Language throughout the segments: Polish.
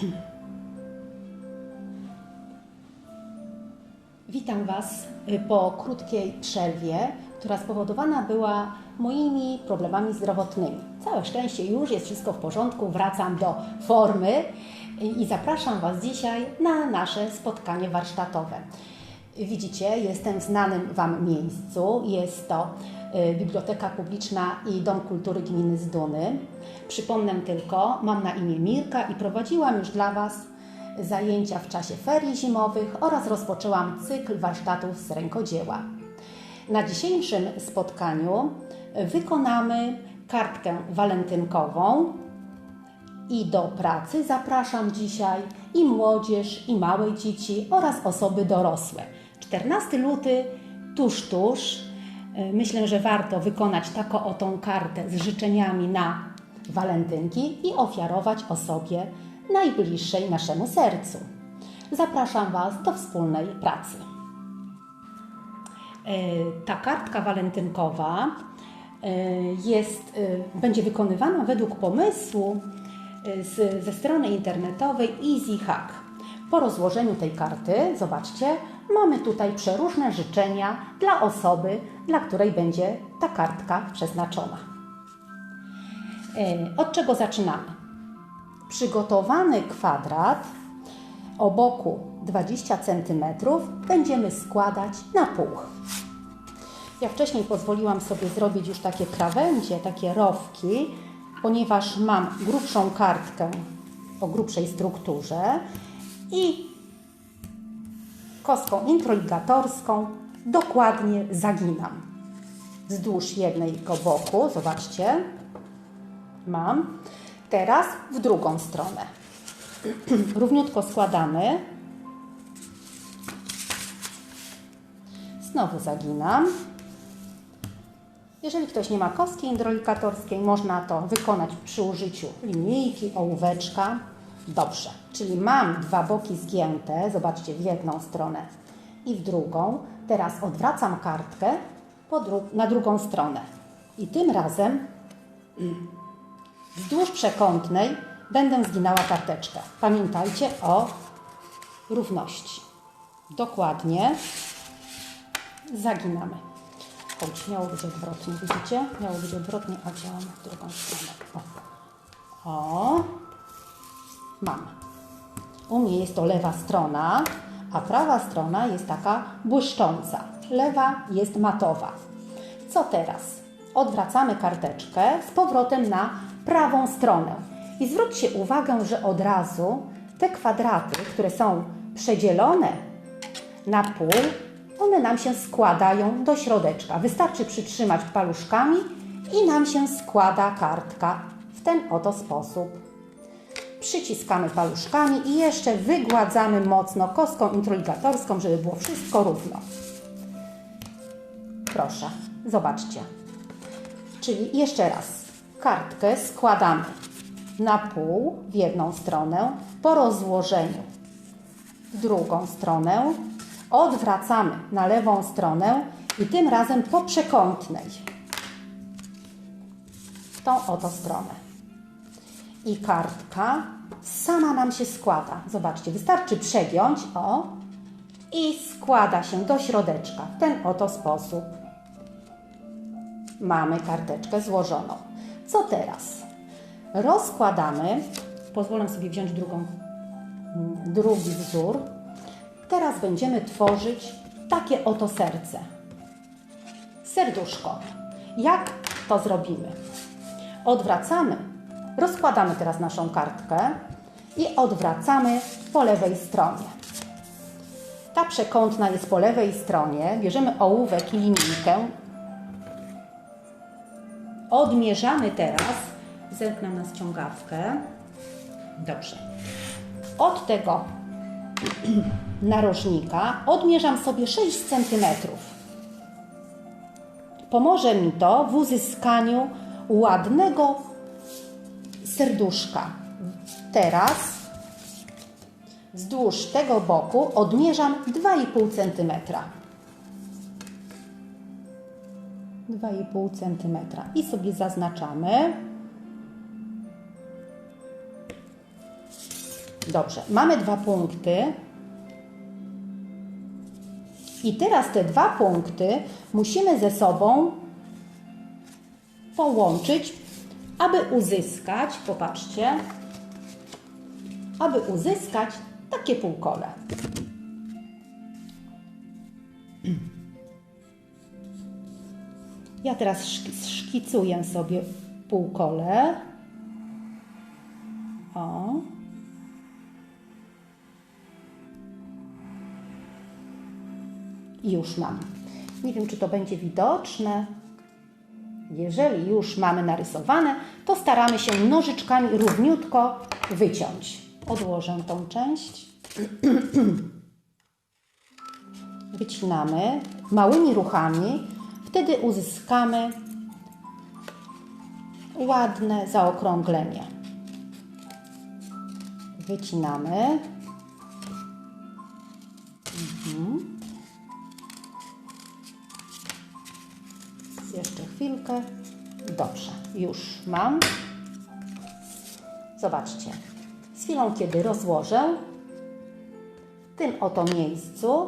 Witam Was y, po krótkiej przerwie, która spowodowana była moimi problemami zdrowotnymi. Całe szczęście już jest wszystko w porządku, wracam do formy i zapraszam Was dzisiaj na nasze spotkanie warsztatowe. Widzicie, jestem w znanym Wam miejscu. Jest to Biblioteka Publiczna i Dom Kultury Gminy Zduny. Przypomnę tylko, mam na imię Mirka i prowadziłam już dla Was zajęcia w czasie ferii zimowych oraz rozpoczęłam cykl warsztatów z rękodzieła. Na dzisiejszym spotkaniu wykonamy kartkę walentynkową i do pracy zapraszam dzisiaj i młodzież, i małe dzieci oraz osoby dorosłe. 14 luty, tuż, tuż. Myślę, że warto wykonać taką oto kartę z życzeniami na walentynki i ofiarować osobie najbliższej naszemu sercu. Zapraszam Was do wspólnej pracy. E, Ta kartka walentynkowa e, jest, e, będzie wykonywana według pomysłu e, z, ze strony internetowej Easy Hack. Po rozłożeniu tej karty, zobaczcie, mamy tutaj przeróżne życzenia dla osoby, dla której będzie ta kartka przeznaczona. E, Od czego zaczynamy? Przygotowany kwadrat o boku 20 cm będziemy składać na pół. Ja wcześniej pozwoliłam sobie zrobić już takie krawędzie, takie rowki, ponieważ mam grubszą kartkę o grubszej strukturze i kostką introligatorską dokładnie zaginam wzdłuż jednego boku. Zobaczcie, mam. Teraz w drugą stronę. Równiutko składamy. Znowu zaginam. Jeżeli ktoś nie ma kostki introlikatorskiej, można to wykonać przy użyciu linijki, ołóweczka. Dobrze, czyli mam dwa boki zgięte, zobaczcie, w jedną stronę i w drugą. Teraz odwracam kartkę na drugą stronę. I tym razem wzdłuż przekątnej będę zginała karteczkę. Pamiętajcie o równości. Dokładnie zaginamy. Choć miało być odwrotnie, widzicie? Miało być odwrotnie, a działam w drugą stronę. O. o. U mnie jest to lewa strona, a prawa strona jest taka błyszcząca. Lewa jest matowa. Co teraz? Odwracamy karteczkę z powrotem na prawą stronę. I zwróćcie uwagę, że od razu te kwadraty, które są przedzielone na pół, one nam się składają do środeczka. Wystarczy przytrzymać paluszkami i nam się składa kartka w ten oto sposób. Przyciskamy paluszkami i jeszcze wygładzamy mocno kostką introligatorską, żeby było wszystko równo. Proszę, zobaczcie. Czyli jeszcze raz, kartkę składamy na pół w jedną stronę, po rozłożeniu w drugą stronę, odwracamy na lewą stronę i tym razem po przekątnej w tą oto stronę. I kartka sama nam się składa. Zobaczcie, wystarczy przegiąć, o, i składa się do środeczka w ten oto sposób. Mamy karteczkę złożoną. Co teraz? Rozkładamy, pozwolę sobie wziąć drugą, drugi wzór. Teraz będziemy tworzyć takie oto serce. Serduszko. Jak to zrobimy? Odwracamy, rozkładamy teraz naszą kartkę i odwracamy po lewej stronie. Ta przekątna jest po lewej stronie. Bierzemy ołówek i linijkę. Odmierzamy teraz. Zerknę na ściągawkę. Dobrze. Od tego narożnika odmierzam sobie 6 cm. Pomoże mi to w uzyskaniu ładnego serduszka. Teraz wzdłuż tego boku odmierzam 2,5 cm. 2,5 cm i sobie zaznaczamy. Dobrze, mamy dwa punkty. I teraz te dwa punkty musimy ze sobą połączyć, aby uzyskać, popatrzcie, aby uzyskać takie półkole. Ja teraz szk- szkicuję sobie półkole. O. Już mam. Nie wiem, czy to będzie widoczne. Jeżeli już mamy narysowane, to staramy się nożyczkami równiutko wyciąć. Odłożę tą część. Wycinamy małymi ruchami, wtedy uzyskamy ładne zaokrąglenie. Wycinamy. Mhm. Chwilkę. Dobrze, już mam. Zobaczcie. Z chwilą, kiedy rozłożę, w tym oto miejscu,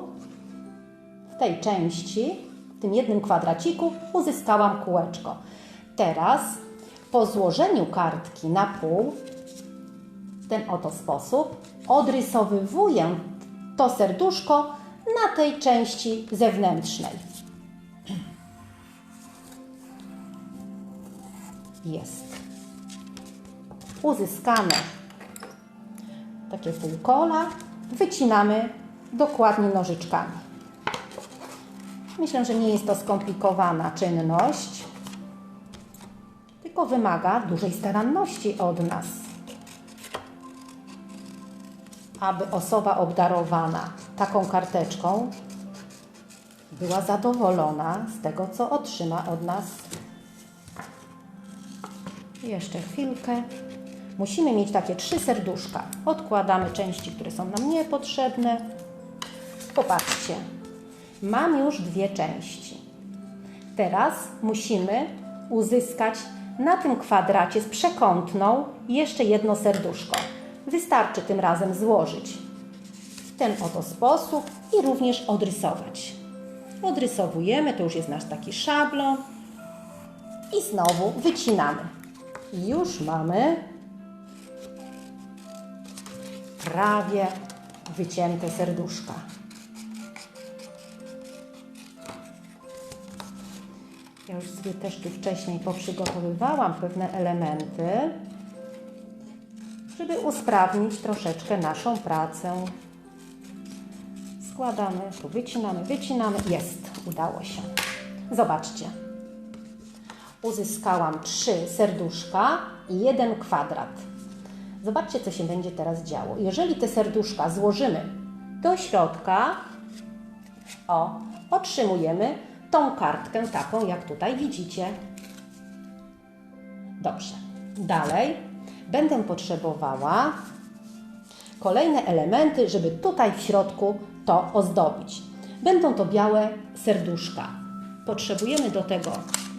w tej części, w tym jednym kwadraciku, uzyskałam kółeczko. Teraz po złożeniu kartki na pół, w ten oto sposób, odrysowywuję to serduszko na tej części zewnętrznej. Jest. Uzyskane takie półkola wycinamy dokładnie nożyczkami. Myślę, że nie jest to skomplikowana czynność, tylko wymaga dużej staranności od nas, aby osoba obdarowana taką karteczką była zadowolona z tego, co otrzyma od nas. Jeszcze chwilkę. Musimy mieć takie trzy serduszka. Odkładamy części, które są nam niepotrzebne. Popatrzcie, mam już dwie części. Teraz musimy uzyskać na tym kwadracie z przekątną jeszcze jedno serduszko. Wystarczy tym razem złożyć w ten oto sposób i również odrysować. Odrysowujemy, to już jest nasz taki szablon i znowu wycinamy. Już mamy prawie wycięte serduszka. Ja już sobie też tu wcześniej poprzygotowywałam pewne elementy, żeby usprawnić troszeczkę naszą pracę. Składamy, tu wycinamy, wycinamy. Jest, udało się. Zobaczcie. Uzyskałam trzy serduszka i jeden kwadrat. Zobaczcie, co się będzie teraz działo. Jeżeli te serduszka złożymy do środka, o, otrzymujemy tą kartkę taką, jak tutaj widzicie. Dobrze. Dalej będę potrzebowała kolejne elementy, żeby tutaj w środku to ozdobić. Będą to białe serduszka. Potrzebujemy do tego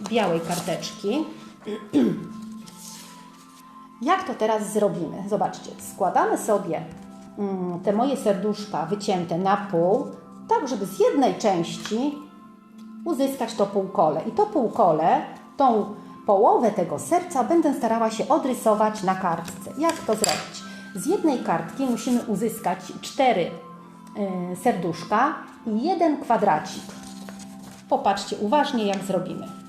białej karteczki. Jak to teraz zrobimy? Zobaczcie, składamy sobie mm, te moje serduszka wycięte na pół, tak żeby z jednej części uzyskać to półkole. I to półkole, tą połowę tego serca będę starała się odrysować na kartce. Jak to zrobić? Z jednej kartki musimy uzyskać cztery y, serduszka i jeden kwadracik. Popatrzcie uważnie, jak zrobimy.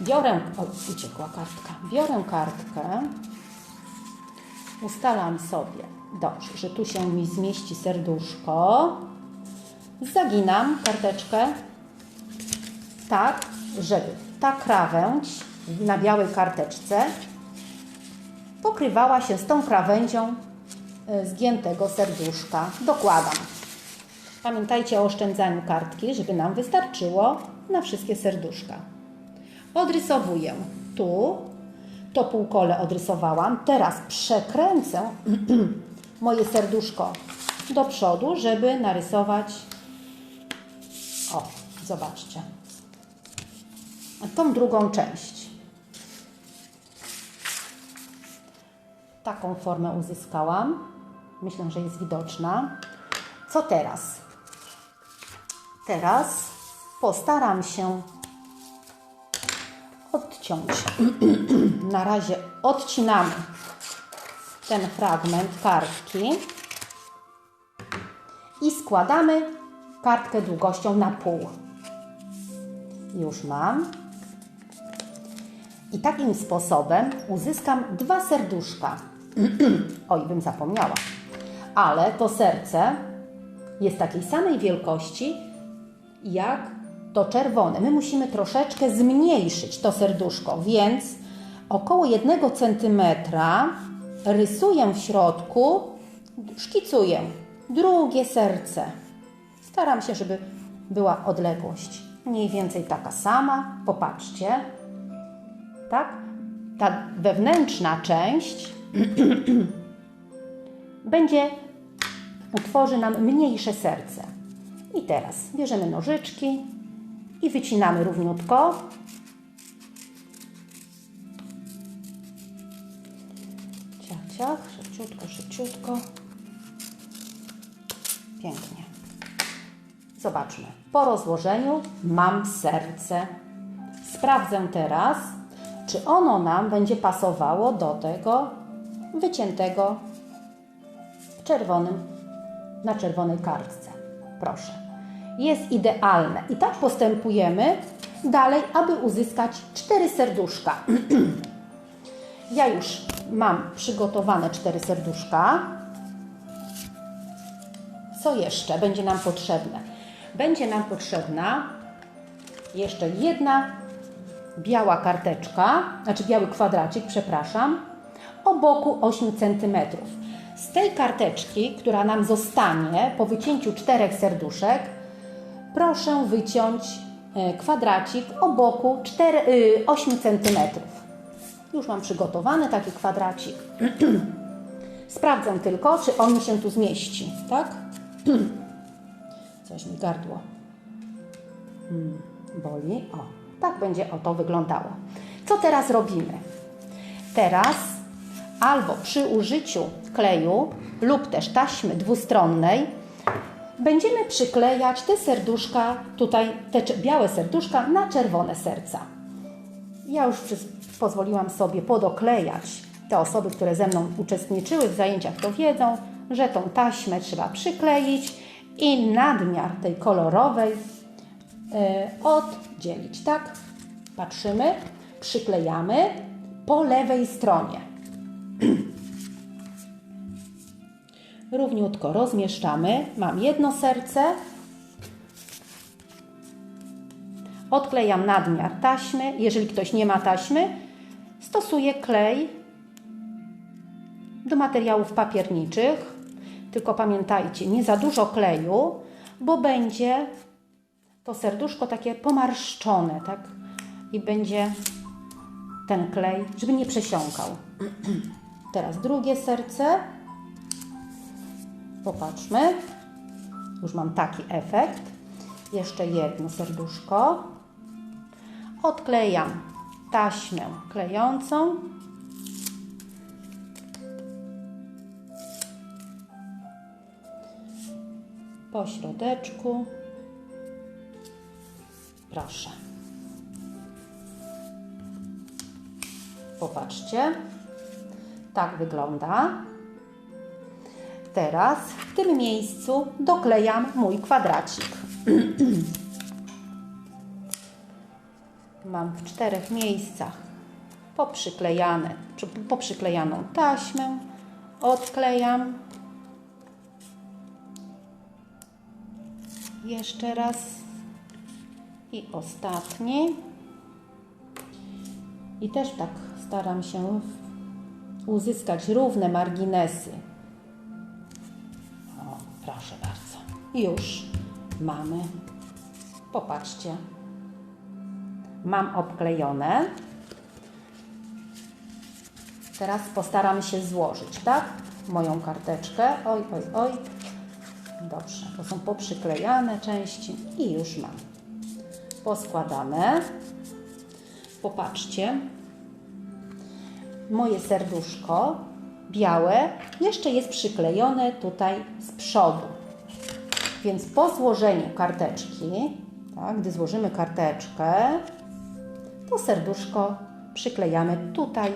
Biorę, o, uciekła kartka. Biorę kartkę, ustalam sobie, dobrze, że tu się mi zmieści serduszko. Zaginam karteczkę tak, żeby ta krawędź na białej karteczce pokrywała się z tą krawędzią e, zgiętego serduszka. Dokładam. Pamiętajcie o oszczędzaniu kartki, żeby nam wystarczyło na wszystkie serduszka. Odrysowuję tu, to półkole odrysowałam. Teraz przekręcę moje serduszko do przodu, żeby narysować. O, zobaczcie. Tą drugą część. Taką formę uzyskałam. Myślę, że jest widoczna. Co teraz? Teraz postaram się odciąć. Na razie odcinamy ten fragment kartki i składamy kartkę długością na pół. Już mam. I takim sposobem uzyskam dwa serduszka. Oj, bym zapomniała. Ale to serce jest takiej samej wielkości jak to czerwone. My musimy troszeczkę zmniejszyć to serduszko, więc około 1 cm rysuję w środku, szkicuję drugie serce. Staram się, żeby była odległość mniej więcej taka sama. Popatrzcie. Tak? Ta wewnętrzna część będzie utworzy nam mniejsze serce. I teraz bierzemy nożyczki i wycinamy równiutko. Ciach, ciach, szybciutko, szybciutko. Pięknie. Zobaczmy. Po rozłożeniu mam serce. Sprawdzę teraz, czy ono nam będzie pasowało do tego wyciętego czerwonym na czerwonej kartce. Proszę. Jest idealne. I tak postępujemy dalej, aby uzyskać cztery serduszka. ja już mam przygotowane cztery serduszka. Co jeszcze będzie nam potrzebne? Będzie nam potrzebna jeszcze jedna biała karteczka, znaczy biały kwadracik, przepraszam, o boku 8 cm. Z tej karteczki, która nam zostanie po wycięciu czterech serduszek, proszę wyciąć e, kwadracik o boku 4, 8 cm. Już mam przygotowany taki kwadracik. Sprawdzę tylko, czy on mi się tu zmieści, tak? Coś mi gardło hmm, boli. O, tak będzie o to wyglądało. Co teraz robimy? Teraz albo przy użyciu kleju lub też taśmy dwustronnej będziemy przyklejać te serduszka, tutaj te białe serduszka na czerwone serca. Ja już pozwoliłam sobie podoklejać. Te osoby, które ze mną uczestniczyły w zajęciach, to wiedzą, że tą taśmę trzeba przykleić i nadmiar tej kolorowej e, oddzielić. Tak? Patrzymy, przyklejamy po lewej stronie. Równiutko rozmieszczamy. Mam jedno serce. Odklejam nadmiar taśmy. Jeżeli ktoś nie ma taśmy, stosuję klej do materiałów papierniczych. Tylko pamiętajcie, nie za dużo kleju, bo będzie to serduszko takie pomarszczone, tak? I będzie ten klej, żeby nie przesiąkał. Teraz drugie serce. Popatrzmy. Już mam taki efekt. Jeszcze jedno serduszko. Odklejam taśmę klejącą. Po środeczku. Proszę. Popatrzcie. Tak wygląda. Teraz w tym miejscu doklejam mój kwadracik. Mam w czterech miejscach poprzyklejane, czy poprzyklejaną taśmę. Odklejam. Jeszcze raz. I ostatni. I też tak staram się uzyskać równe marginesy. Już mamy. Popatrzcie. Mam obklejone. Teraz postaram się złożyć, tak? Moją karteczkę. Oj, oj, oj. Dobrze, to są poprzyklejane części i już mam. Poskładane. Popatrzcie, moje serduszko białe jeszcze jest przyklejone tutaj z przodu. Więc po złożeniu karteczki, tak, gdy złożymy karteczkę, to serduszko przyklejamy tutaj,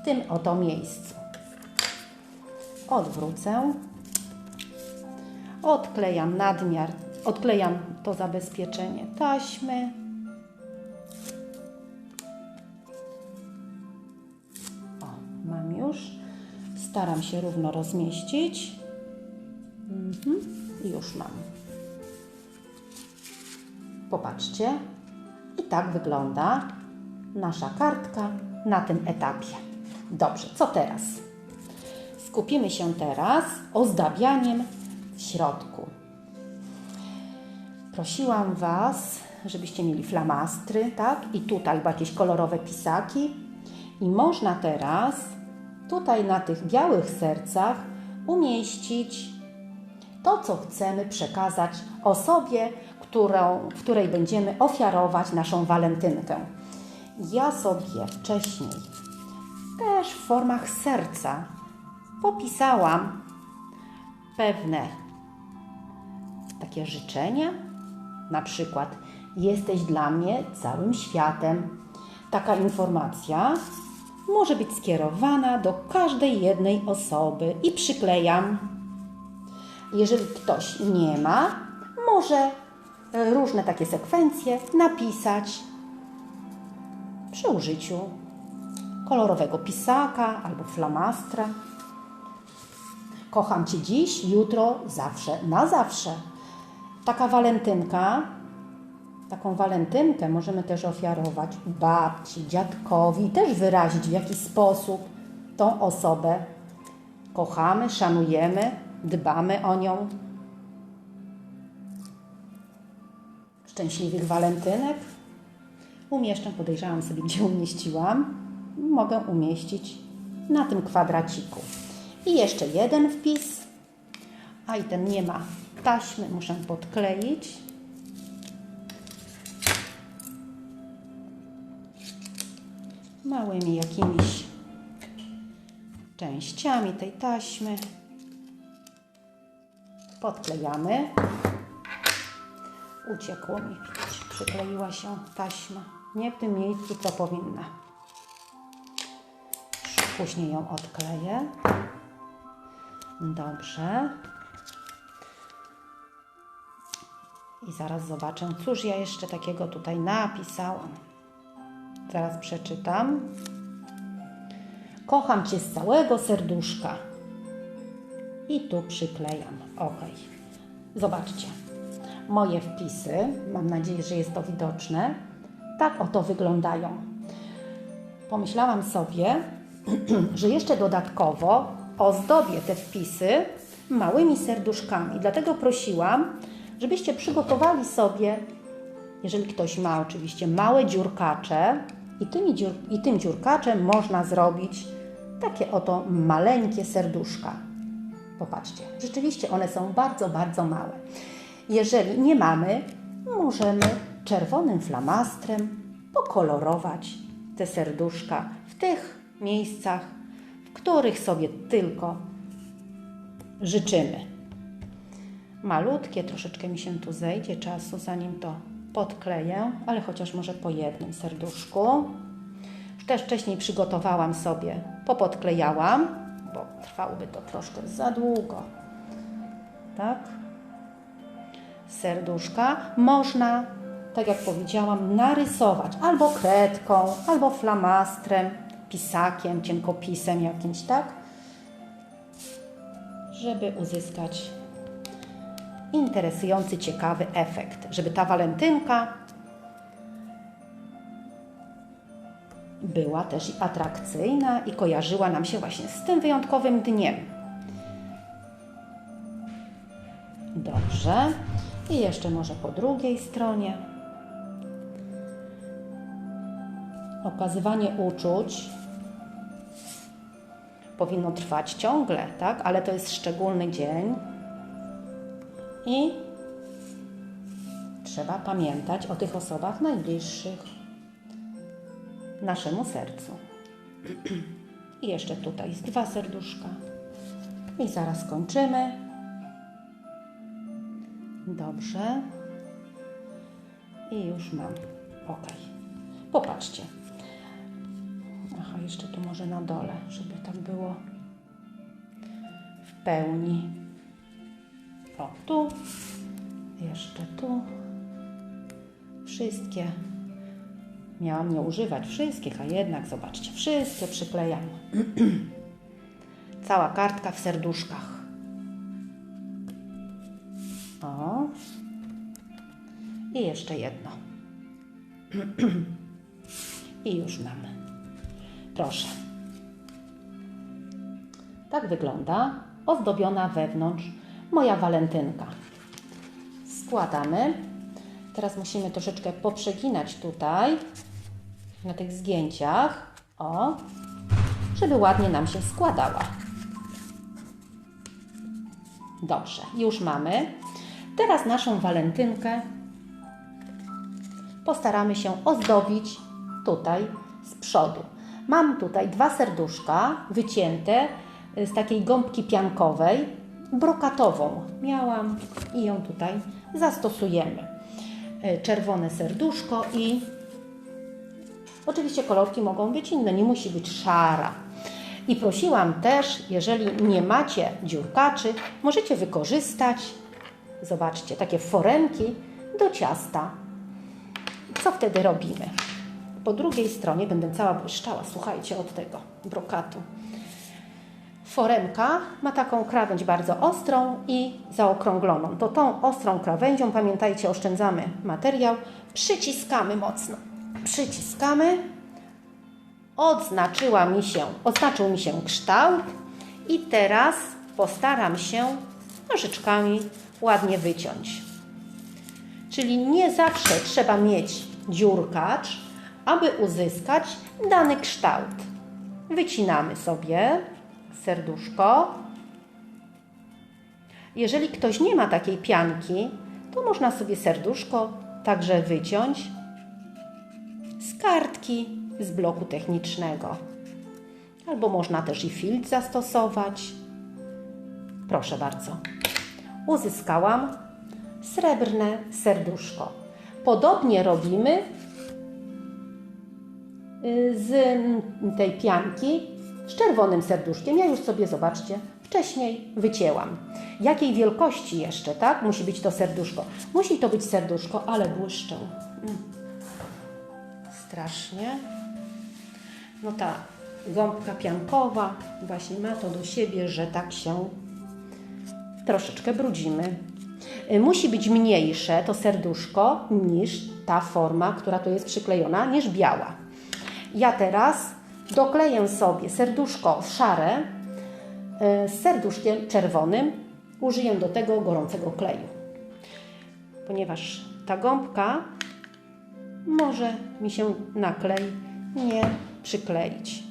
w tym oto miejscu. Odwrócę. Odklejam nadmiar, odklejam to zabezpieczenie taśmy. O, mam już. Staram się równo rozmieścić. I już mam. Popatrzcie. I tak wygląda nasza kartka na tym etapie. Dobrze, co teraz? Skupimy się teraz ozdabianiem w środku. Prosiłam Was, żebyście mieli flamastry, tak? I tutaj jakieś kolorowe pisaki. I można teraz tutaj na tych białych sercach umieścić to, co chcemy przekazać osobie, którą, której będziemy ofiarować naszą walentynkę. Ja sobie wcześniej też w formach serca popisałam pewne takie życzenia, na przykład jesteś dla mnie całym światem. Taka informacja może być skierowana do każdej jednej osoby i przyklejam. Jeżeli ktoś nie ma, może różne takie sekwencje napisać przy użyciu kolorowego pisaka albo flamastra. Kocham Cię dziś, jutro, zawsze, na zawsze. Taka walentynka, taką walentynkę możemy też ofiarować babci, dziadkowi, też wyrazić w jakiś sposób tą osobę. Kochamy, szanujemy, dbamy o nią. Szczęśliwych walentynek umieszczę, podejrzewam sobie, gdzie umieściłam. Mogę umieścić na tym kwadraciku. I jeszcze jeden wpis. A i ten nie ma taśmy, muszę podkleić. Małymi jakimiś częściami tej taśmy. Podklejamy. Uciekło mi, widzicie, przykleiła się taśma. Nie w tym miejscu, co powinna. Później ją odkleję. Dobrze. I zaraz zobaczę, cóż ja jeszcze takiego tutaj napisałam. Zaraz przeczytam. Kocham Cię z całego serduszka. I tu przyklejam. Ok. Zobaczcie. Moje wpisy, mam nadzieję, że jest to widoczne, tak oto wyglądają. Pomyślałam sobie, że jeszcze dodatkowo ozdobię te wpisy małymi serduszkami. Dlatego prosiłam, żebyście przygotowali sobie, jeżeli ktoś ma oczywiście małe dziurkacze, i, tymi dziur, i tym dziurkaczem można zrobić takie oto maleńkie serduszka. Popatrzcie, rzeczywiście one są bardzo, bardzo małe. Jeżeli nie mamy, możemy czerwonym flamastrem pokolorować te serduszka w tych miejscach, w których sobie tylko życzymy. Malutkie, troszeczkę mi się tu zejdzie czasu, zanim to podkleję, ale chociaż może po jednym serduszku. Też wcześniej przygotowałam sobie, popodklejałam, bo trwałoby to troszkę za długo. Tak? Serduszka można, tak jak powiedziałam, narysować albo kredką, albo flamastrem, pisakiem, cienkopisem jakimś, tak? Żeby uzyskać interesujący, ciekawy efekt, żeby ta walentynka była też atrakcyjna i kojarzyła nam się właśnie z tym wyjątkowym dniem. Dobrze. I jeszcze może po drugiej stronie. Okazywanie uczuć powinno trwać ciągle, tak? Ale to jest szczególny dzień i trzeba pamiętać o tych osobach najbliższych naszemu sercu. I jeszcze tutaj jest dwa serduszka. I zaraz kończymy. Dobrze. I już mam. Ok. Popatrzcie. Aha, jeszcze tu może na dole, żeby tak było w pełni. O, tu. Jeszcze tu. Wszystkie. Miałam nie używać wszystkich, a jednak zobaczcie, wszystkie przyklejam. Cała kartka w serduszkach. O. I jeszcze jedno. I już mamy. Proszę. Tak wygląda ozdobiona wewnątrz moja walentynka. Składamy. Teraz musimy troszeczkę poprzeginać tutaj na tych zgięciach. O, żeby ładnie nam się składała. Dobrze, już mamy. Teraz naszą walentynkę postaramy się ozdobić tutaj z przodu. Mam tutaj dwa serduszka wycięte z takiej gąbki piankowej, brokatową. Miałam i ją tutaj zastosujemy. E, Czerwone serduszko i oczywiście kolorki mogą być inne, nie musi być szara. I prosiłam też, jeżeli nie macie dziurkaczy, możecie wykorzystać, zobaczcie, takie foremki do ciasta. Co wtedy robimy? Po drugiej stronie będę cała błyszczała, słuchajcie, od tego brokatu. Foremka ma taką krawędź bardzo ostrą i zaokrągloną. To tą ostrą krawędzią, pamiętajcie, oszczędzamy materiał, przyciskamy mocno. Przyciskamy. Odznaczyła mi się, oznaczył mi się kształt i teraz postaram się nożyczkami ładnie wyciąć. Czyli nie zawsze trzeba mieć dziurkacz, aby uzyskać dany kształt. Wycinamy sobie serduszko. Jeżeli ktoś nie ma takiej pianki, to można sobie serduszko także wyciąć z kartki z bloku technicznego. Albo można też i filtr zastosować. Proszę bardzo. Uzyskałam srebrne serduszko. Podobnie robimy y, z tej pianki z czerwonym serduszkiem. Ja już sobie, zobaczcie, wcześniej wycięłam. Jakiej wielkości jeszcze, tak? Musi być to serduszko. Musi to być serduszko, ale błyszczą. Mm. Strasznie. No ta gąbka piankowa właśnie ma to do siebie, że tak się troszeczkę brudzimy. Y, Musi być mniejsze to serduszko niż ta forma, która tu jest przyklejona, niż biała. Ja teraz dokleję sobie serduszko szare y, z serduszkiem czerwonym. Użyję do tego gorącego kleju. Ponieważ ta gąbka może mi się na klej nie przykleić.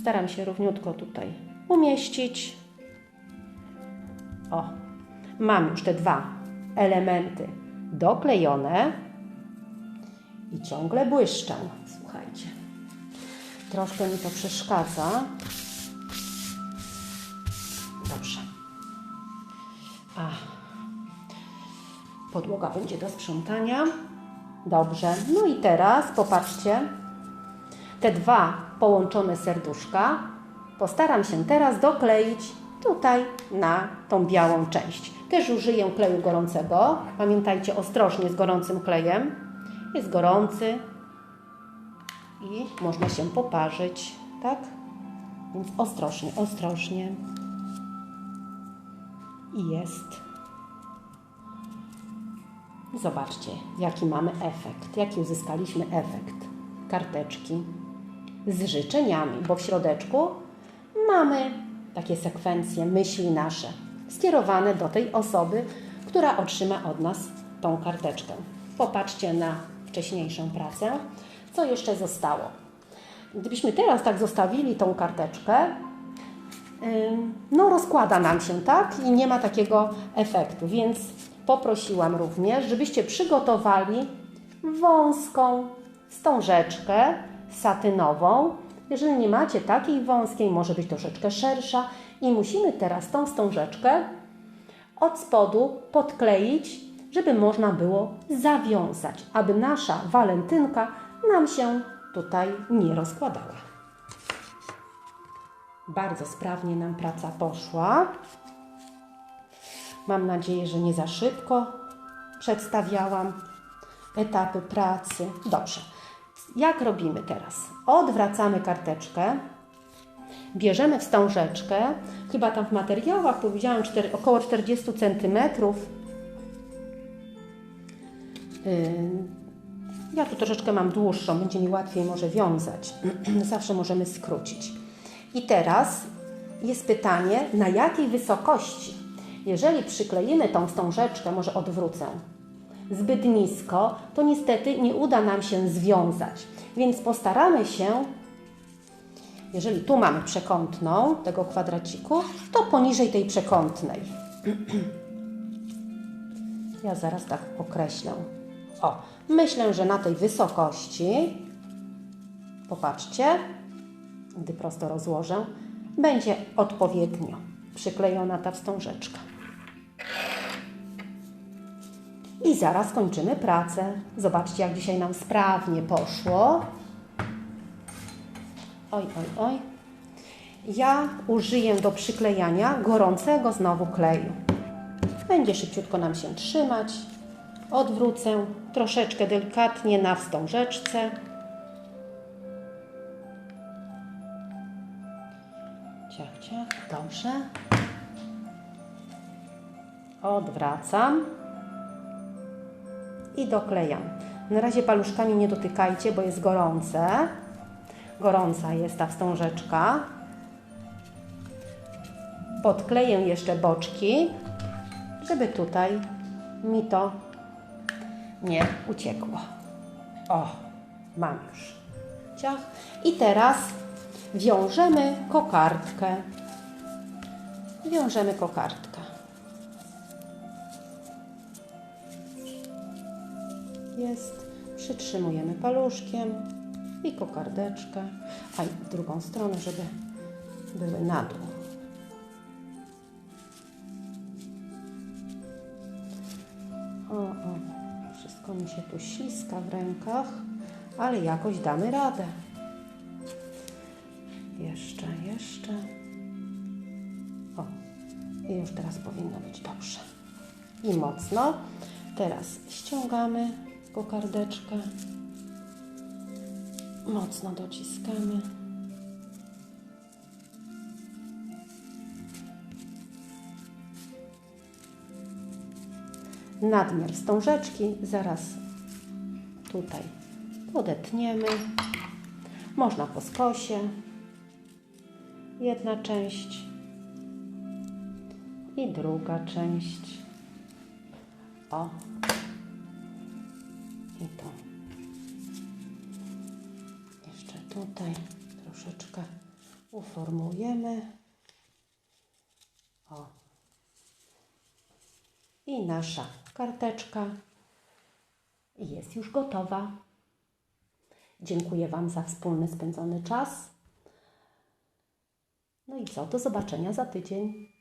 Staram się równiutko tutaj umieścić. O, mam już te dwa elementy doklejone i ciągle błyszczą. Słuchajcie, troszkę mi to przeszkadza. Dobrze. A, podłoga będzie do sprzątania. Dobrze. No i teraz popatrzcie, te dwa połączone serduszka postaram się teraz dokleić tutaj na tą białą część. Też użyję kleju gorącego. Pamiętajcie ostrożnie z gorącym klejem. Jest gorący i można się poparzyć, tak? Więc ostrożnie, ostrożnie. I jest. Zobaczcie, jaki mamy efekt, jaki uzyskaliśmy efekt. Karteczki z życzeniami, bo w środeczku mamy takie sekwencje myśli nasze skierowane do tej osoby, która otrzyma od nas tą karteczkę. Popatrzcie na wcześniejszą pracę. Co jeszcze zostało? Gdybyśmy teraz tak zostawili tą karteczkę, no rozkłada nam się, tak? I nie ma takiego efektu, więc poprosiłam również, żebyście przygotowali wąską wstążeczkę satynową Jeżeli nie macie takiej wąskiej, może być troszeczkę szersza i musimy teraz tą wstążeczkę od spodu podkleić, żeby można było zawiązać, aby nasza walentynka nam się tutaj nie rozkładała. Bardzo sprawnie nam praca poszła. Mam nadzieję, że nie za szybko przedstawiałam etapy pracy. Dobrze. Jak robimy teraz? Odwracamy karteczkę, bierzemy wstążeczkę, chyba tam w materiałach powiedziałam cztery, około 40 cm. Ja tu troszeczkę mam dłuższą, będzie mi łatwiej może wiązać. Zawsze możemy skrócić. I teraz jest pytanie, na jakiej wysokości? Jeżeli przykleimy tą wstążeczkę, może odwrócę, zbyt nisko, to niestety nie uda nam się związać. Więc postaramy się, jeżeli tu mamy przekątną tego kwadraciku, to poniżej tej przekątnej. Ja zaraz tak określę. O, myślę, że na tej wysokości, popatrzcie, gdy prosto rozłożę, będzie odpowiednio przyklejona ta wstążeczka. I zaraz kończymy pracę. Zobaczcie, jak dzisiaj nam sprawnie poszło. Oj, oj, oj. Ja użyję do przyklejania gorącego znowu kleju. Będzie szybciutko nam się trzymać. Odwrócę troszeczkę delikatnie na wstążeczce. Ciach, ciach, dobrze. Odwracam i doklejam. Na razie paluszkami nie dotykajcie, bo jest gorące. Gorąca jest ta wstążeczka. Podkleję jeszcze boczki, żeby tutaj mi to nie uciekło. O, mam już. Ciach. I teraz wiążemy kokardkę. Wiążemy kokardkę. Jest. Przytrzymujemy paluszkiem i kokardeczkę, a i drugą stronę, żeby były na dół. Wszystko mi się tu śliska w rękach, ale jakoś damy radę. Jeszcze, jeszcze. O, i już teraz powinno być dobrze. I mocno. Teraz ściągamy kokardeczkę. Mocno dociskamy. Nadmiar wstążeczki zaraz tutaj podetniemy. Można po skosie. Jedna część i druga część. O. I to. Jeszcze tutaj troszeczkę uformujemy. O. I nasza karteczka jest już gotowa. Dziękuję Wam za wspólny spędzony czas. No i co? Do zobaczenia za tydzień.